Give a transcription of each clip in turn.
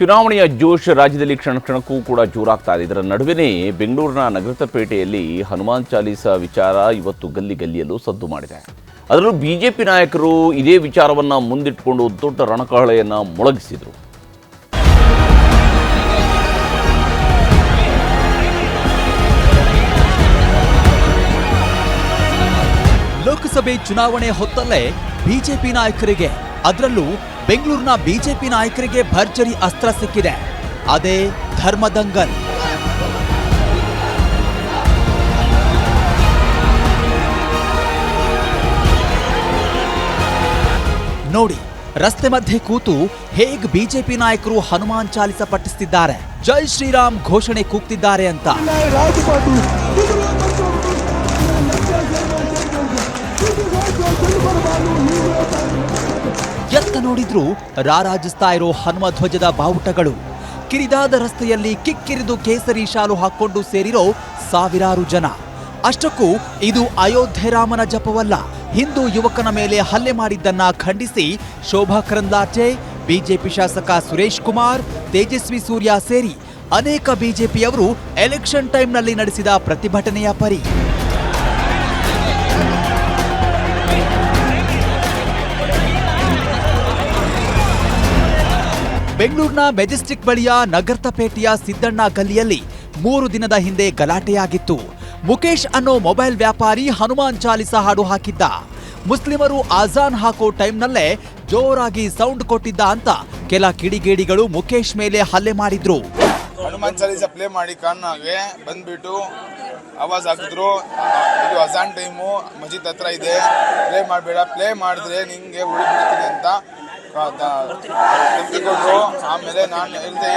ಚುನಾವಣೆಯ ಜೋಶ್ ರಾಜ್ಯದಲ್ಲಿ ಕ್ಷಣ ಕ್ಷಣಕ್ಕೂ ಕೂಡ ಜೋರಾಗ್ತಾ ಇದೆ. ಇದರ ನಡುವೆನೇ ಬೆಂಗಳೂರಿನ ನಗರತಪೇಟೆಯಲ್ಲಿ ಹನುಮಾನ್ ಚಾಲೀಸ ವಿಚಾರ ಇವತ್ತು ಗಲ್ಲಿ ಗಲ್ಲಿಯಲ್ಲೂ ಸದ್ದು ಮಾಡಿದೆ. ಅದರಲ್ಲೂ ಬಿಜೆಪಿ ನಾಯಕರು ಇದೇ ವಿಚಾರವನ್ನ ಮುಂದಿಟ್ಟುಕೊಂಡು ದೊಡ್ಡ ರಣಕಹಳೆಯನ್ನು ಮೊಳಗಿಸಿದರು. ಲೋಕಸಭೆ ಚುನಾವಣೆ ಹೊತ್ತಲ್ಲೇ ಬಿಜೆಪಿ ನಾಯಕರಿಗೆ ಅದರಲ್ಲೂ ಬೆಂಗಳೂರಿನ ಬಿಜೆಪಿ ನಾಯಕರಿಗೆ ಭರ್ಜರಿ ಅಸ್ತ್ರ ಸಿಕ್ಕಿದೆ. ಅದೇ ಧರ್ಮದಂಗಲ್ ನೋಡಿ, ರಸ್ತೆ ಮಧ್ಯೆ ಕೂತು ಹೇಗ್ ಬಿಜೆಪಿ ನಾಯಕರು ಹನುಮಾನ್ ಚಾಲಿಸ ಪಟ್ಟಿಸ್ತಿದ್ದಾರೆ ಜೈ ಶ್ರೀರಾಮ್ ಘೋಷಣೆ ಕೂಗ್ತಿದ್ದಾರೆ ಅಂತ. ನೋಡಿದ್ರು ರಾರಾಜಿಸ್ತಾ ಇರೋ ಹನುಮ ಧ್ವಜದ ಬಾವುಟಗಳು. ಕಿರಿದಾದ ರಸ್ತೆಯಲ್ಲಿ ಕಿಕ್ಕಿರಿದು ಕೇಸರಿ ಶಾಲು ಹಾಕ್ಕೊಂಡು ಸೇರಿರೋ ಸಾವಿರಾರು ಜನ. ಅಷ್ಟಕ್ಕೂ ಇದು ಅಯೋಧ್ಯೆ ರಾಮನ ಜಪವಲ್ಲ. ಹಿಂದೂ ಯುವಕನ ಮೇಲೆ ಹಲ್ಲೆ ಮಾಡಿದ್ದನ್ನ ಖಂಡಿಸಿ ಶೋಭಾ ಕರಂದ್ಲಾಚೆ ಬಿಜೆಪಿ ಶಾಸಕ ಸುರೇಶ್ ಕುಮಾರ್, ತೇಜಸ್ವಿ ಸೂರ್ಯ ಸೇರಿ ಅನೇಕ ಬಿಜೆಪಿಯವರು ಎಲೆಕ್ಷನ್ ಟೈಮ್ನಲ್ಲಿ ನಡೆಸಿದ ಪ್ರತಿಭಟನೆಯ ಪರಿ. ಬೆಂಗಳೂರಿನ ಮೆಜೆಸ್ಟಿಕ್ ಬಳಿಯ ನಗರ್ತಪೇಟೆಯ ಸಿದ್ದಣ್ಣ ಗಲ್ಲಿಯಲ್ಲಿ ಮೂರು ದಿನದ ಹಿಂದೆ ಗಲಾಟೆಯಾಗಿತ್ತು. ಮುಕೇಶ್ ಅನ್ನೋ ಮೊಬೈಲ್ ವ್ಯಾಪಾರಿ ಹನುಮಾನ್ ಚಾಲಿಸ ಹಾಡು ಹಾಕಿದ್ದ. ಮುಸ್ಲಿಮರು ಆಜಾನ್ ಹಾಕೋ ಟೈಮ್ನಲ್ಲೇ ಜೋರಾಗಿ ಸೌಂಡ್ ಕೊಟ್ಟಿದ್ದ ಅಂತ ಕೆಲ ಕಿಡಿಗೇಡಿಗಳು ಮುಕೇಶ್ ಮೇಲೆ ಹಲ್ಲೆ ಮಾಡಿದ್ರು. ಹನುಮಾನ್ ಚಾಲಿಸ ಪ್ಲೇ ಮಾಡಿ ಕಾರಣಾಗೆ ಬಂದ್ಬಿಟ್ಟು ಆವಾಜ್ ಹಾಕಿದ್ರು. ಇದು ಅಜಾನ್ ಟೈಮು ಮಜೀದ್ ಹತ್ರ ಇದೆ. ಪ್ಲೇ ಮಾಡಬೇಡ, ಪ್ಲೇ ಮಾಡಿದ್ರೆ ನಿಂಗೆ ಉಳಿಬಿಡ್ತೀನಿ ಅಂತ ಧಮ್ಕಿ ಕೊಟ್ರು ಆಮೇಲೆ ನಾನು ಇಲ್ಲದೆ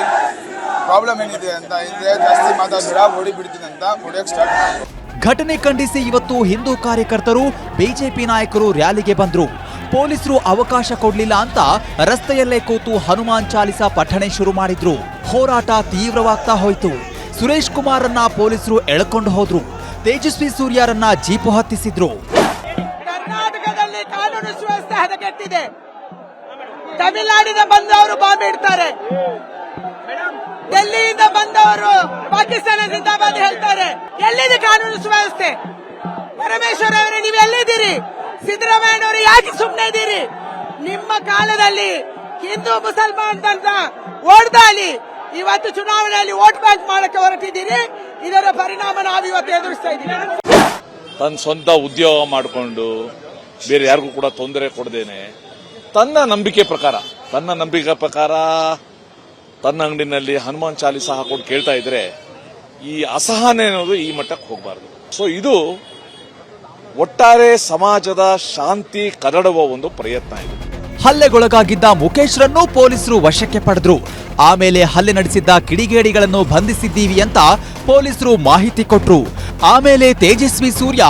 ಪ್ರಾಬ್ಲಮ್ ಏನಿದೆ ಅಂತ ಇಲ್ಲದೆ ಜಾಸ್ತಿ ಮಾತಾಡಿದ್ರೆ ಹೊಡಿ ಬಿಡ್ತೀನಿ ಅಂತ ಹೊಡಿಯೋಕೆ ಸ್ಟಾರ್ಟ್ ಮಾಡಿದ್ರು ಘಟನೆ ಖಂಡಿಸಿ ಇವತ್ತು ಹಿಂದೂ ಕಾರ್ಯಕರ್ತರು ಬಿಜೆಪಿ ನಾಯಕರು ರ್ಯಾಲಿಗೆ ಬಂದರು. ಪೊಲೀಸರು ಅವಕಾಶ ಕೊಡಲಿಲ್ಲ ಅಂತ ರಸ್ತೆಯಲ್ಲೇ ಕೂತು ಹನುಮಾನ್ ಚಾಲಿಸ ಪಠಣೆ ಶುರು ಮಾಡಿದ್ರು. ಹೋರಾಟ ತೀವ್ರವಾಗ್ತಾ ಹೋಯ್ತು. ಸುರೇಶ್ ಕುಮಾರನ್ನ ಪೊಲೀಸರು ಎಳ್ಕೊಂಡು ಹೋದ್ರು. ತೇಜಸ್ವಿ ಸೂರ್ಯರನ್ನ ಜೀಪು ಹತ್ತಿಸಿದ್ರು. ಕರ್ನಾಟಕದಲ್ಲಿ ಕಾನೂನು ಸುವ್ಯವಸ್ಥೆ ಹದಗೆಟ್ಟಿದೆ. ತಮಿಳುನಾಡಿಂದ ಬಂದವರು ಬಾಂಬ್ ಇಡ್ತಾರೆ. ಡೆಲ್ಲಿಯಿಂದ ಬಂದವರು ಪಾಕಿಸ್ತಾನ ಜಿಂದಾಬಾದ್ ಹೇಳ್ತಾರೆ. ಎಲ್ಲಿದೆ ಕಾನೂನು ಸುವ್ಯವಸ್ಥೆ? ಪರಮೇಶ್ವರ್ ಅವರೇ, ನೀವು ಎಲ್ಲಿದ್ದೀರಿ? ಸಿದ್ದರಾಮಯ್ಯ ಅವರು ಯಾಕೆ ಸುಮ್ಮನೆ ಇದ್ದೀರಿ? ನಿಮ್ಮ ಕಾಲದಲ್ಲಿ ಹಿಂದೂ ಮುಸಲ್ಮಾನ್ ಅಂತ ಓಡ್ದಾಲಿ ಇವತ್ತು ಚುನಾವಣೆಯಲ್ಲಿ ವೋಟ್ ಬ್ಯಾಂಕ್ ಮಾಡಕ್ಕೆ ಹೊರಟಿದ್ದೀರಿ. ಇದರ ಪರಿಣಾಮ ನಾವು ಇವತ್ತು ಎದುರಿಸ್ತಾ ಇದ್ದೀವಿ. ತನ್ನ ಸ್ವಂತ ಉದ್ಯೋಗ ಮಾಡಿಕೊಂಡು ಬೇರೆ ಯಾರಿಗೂ ಕೂಡ ತೊಂದರೆ ಕೊಡದೇನೆ. ತನ್ನ ನಂಬಿಕೆ ಪ್ರಕಾರ, ತನ್ನ ನಂಬಿಕೆ ಪ್ರಕಾರ ತನ್ನ ಅಂಗಡಿನಲ್ಲಿ ಹನುಮಾನ್ ಚಾಲಿಸ ಹಾಕೊಂಡು ಕೇಳ್ತಾ ಇದ್ರೆ ಈ ಅಸಹನೆ ಅನ್ನೋದು ಈ ಮಟ್ಟಕ್ಕೆ ಹೋಗಬಾರದು. ಸೊ ಇದು ಒಟ್ಟಾರೆ ಸಮಾಜದ ಶಾಂತಿ ಕದಡುವ ಒಂದು ಪ್ರಯತ್ನ ಇದು. ಹಲ್ಲೆಗೊಳಗಾಗಿದ್ದ ಮುಖೇಶ್ರನ್ನು ಪೊಲೀಸರು ವಶಕ್ಕೆ ಪಡೆದ್ರು. ಆಮೇಲೆ ಹಲ್ಲೆ ನಡೆಸಿದ್ದ ಕಿಡಿಗೇಡಿಗಳನ್ನು ಬಂಧಿಸಿದ್ದೀವಿ ಅಂತ ಪೊಲೀಸರು ಮಾಹಿತಿ ಕೊಟ್ರು. ಆಮೇಲೆ ತೇಜಸ್ವಿ ಸೂರ್ಯ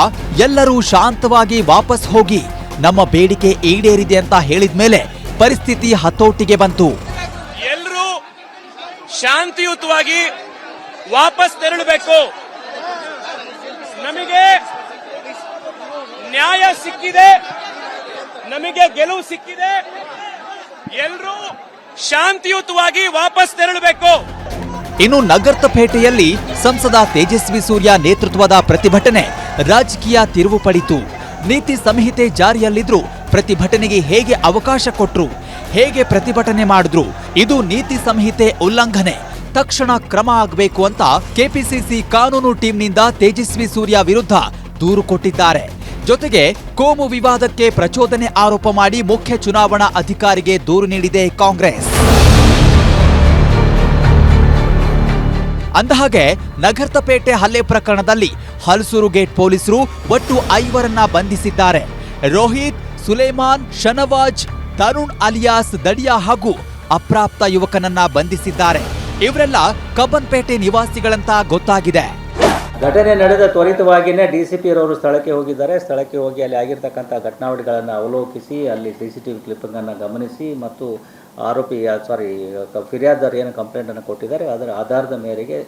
ಎಲ್ಲರೂ ಶಾಂತವಾಗಿ ವಾಪಸ್ ಹೋಗಿ ನಮ್ಮ ಬೇಡಿಕೆ ಈಡೇರಿದೆ ಅಂತ ಹೇಳಿದ ಮೇಲೆ ಪರಿಸ್ಥಿತಿ ಹತೋಟಿಗೆ ಬಂತು. ಎಲ್ಲರೂ ಶಾಂತಿಯುತವಾಗಿ ವಾಪಸ್ ತೆರಳಬೇಕು. ನಮಗೆ ನ್ಯಾಯ ಸಿಕ್ಕಿದೆ. ನಮಗೆ ಗೆಲುವು ಸಿಕ್ಕಿದೆ. ಎಲ್ಲರೂ ಶಾಂತಿಯುತವಾಗಿ ವಾಪಸ್ ತೆರಳಬೇಕು. ಇನ್ನು ನಗರ್ತಪೇಟೆಯಲ್ಲಿ ಸಂಸದ ತೇಜಸ್ವಿ ಸೂರ್ಯ ನೇತೃತ್ವದ ಪ್ರತಿಭಟನೆ ರಾಜಕೀಯ ತಿರುವು ಪಡಿತು. ನೀತಿ ಸಂಹಿತೆ ಜಾರಿಯಲ್ಲಿದ್ರು ಪ್ರತಿಭಟನೆಗೆ ಹೇಗೆ ಅವಕಾಶ ಕೊಟ್ರು, ಹೇಗೆ ಪ್ರತಿಭಟನೆ ಮಾಡಿದ್ರು, ಇದು ನೀತಿ ಸಂಹಿತೆ ಉಲ್ಲಂಘನೆ. ತಕ್ಷಣ ಕ್ರಮ ಆಗಬೇಕು ಅಂತ ಕೆಪಿಸಿಸಿ ಕಾನೂನು ಟೀಮ್ನಿಂದ ತೇಜಸ್ವಿ ಸೂರ್ಯ ವಿರುದ್ಧ ದೂರು ಕೊಟ್ಟಿದ್ದಾರೆ. ಜೊತೆಗೆ ಕೋಮು ವಿವಾದಕ್ಕೆ ಪ್ರಚೋದನೆ ಆರೋಪ ಮಾಡಿ ಮುಖ್ಯ ಚುನಾವಣಾ ಅಧಿಕಾರಿಗೆ ದೂರು ನೀಡಿದೆ ಕಾಂಗ್ರೆಸ್. ಅಂದಹಾಗೆ, ನಗರ್ತಪೇಟೆ ಹಲ್ಲೆ ಪ್ರಕರಣದಲ್ಲಿ ಹಲಸೂರು ಗೇಟ್ ಪೊಲೀಸರು ಒಟ್ಟು ಐವರನ್ನ ಬಂಧಿಸಿದ್ದಾರೆ. ರೋಹಿತ್, ಸುಲೇಮಾನ್, ಶನವಾಜ್, ತರುಣ್ ಅಲಿಯಾಸ್, ದಡಿಯಾ ಹಾಗೂ ಅಪ್ರಾಪ್ತ ಯುವಕನನ್ನ ಬಂಧಿಸಿದ್ದಾರೆ. ಇವರೆಲ್ಲ ಕಬ್ಬನ್ಪೇಟೆ ನಿವಾಸಿಗಳಂತ ಗೊತ್ತಾಗಿದೆ. ಘಟನೆ ನಡೆದ ತ್ವರಿತವಾಗಿಯೇ ಡಿ ಸಿ ಪಿ ರವರು ಸ್ಥಳಕ್ಕೆ ಹೋಗಿದ್ದಾರೆ. ಸ್ಥಳಕ್ಕೆ ಹೋಗಿ ಅಲ್ಲಿ ಆಗಿರ್ತಕ್ಕಂಥ ಘಟನಾವಳಿಗಳನ್ನು ಅವಲೋಕಿಸಿ, ಅಲ್ಲಿ ಸಿ ಸಿ ಟಿ ವಿ ಕ್ಲಿಪ್ಪಿಂಗನ್ನು ಗಮನಿಸಿ ಮತ್ತು ಆರೋಪಿ ಸಾರಿ ಫಿರ್ಯಾದಾರ್ ಏನು ಕಂಪ್ಲೇಂಟನ್ನು ಕೊಟ್ಟಿದ್ದಾರೆ, ಅದರ ಆಧಾರದ ಮೇರೆಗೆ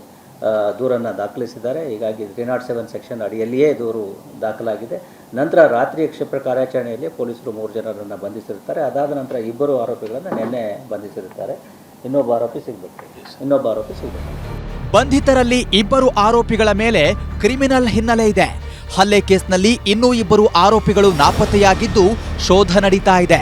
ದೂರನ್ನು ದಾಖಲಿಸಿದ್ದಾರೆ. ಹೀಗಾಗಿ ತ್ರೀ ನಾಟ್ ಸೆವೆನ್ ಸೆಕ್ಷನ್ ಅಡಿಯಲ್ಲಿಯೇ ದೂರು ದಾಖಲಾಗಿದೆ. ನಂತರ ರಾತ್ರಿ ಕ್ಷಿಪ್ರ ಕಾರ್ಯಾಚರಣೆಯಲ್ಲಿ ಪೊಲೀಸರು ಮೂರು ಜನರನ್ನು ಬಂಧಿಸಿರುತ್ತಾರೆ. ಅದಾದ ನಂತರ ಇಬ್ಬರು ಆರೋಪಿಗಳನ್ನು ನಿನ್ನೆ ಬಂಧಿಸಿರುತ್ತಾರೆ. ಇನ್ನೊಬ್ಬ ಆರೋಪಿ ಸಿಗಬೇಕು. ಇನ್ನೊಬ್ಬ ಆರೋಪಿ ಸಿಗಬೇಕು. ಬಂಧಿತರಲ್ಲಿ ಇಬ್ಬರು ಆರೋಪಿಗಳ ಮೇಲೆ ಕ್ರಿಮಿನಲ್ ಹಿನ್ನೆಲೆ ಇದೆ. ಹಲ್ಲೆ ಕೇಸ್ನಲ್ಲಿ ಇನ್ನೂ ಇಬ್ಬರು ಆರೋಪಿಗಳು ನಾಪತ್ತೆಯಾಗಿದ್ದು ಶೋಧ ನಡೀತಾ ಇದೆ.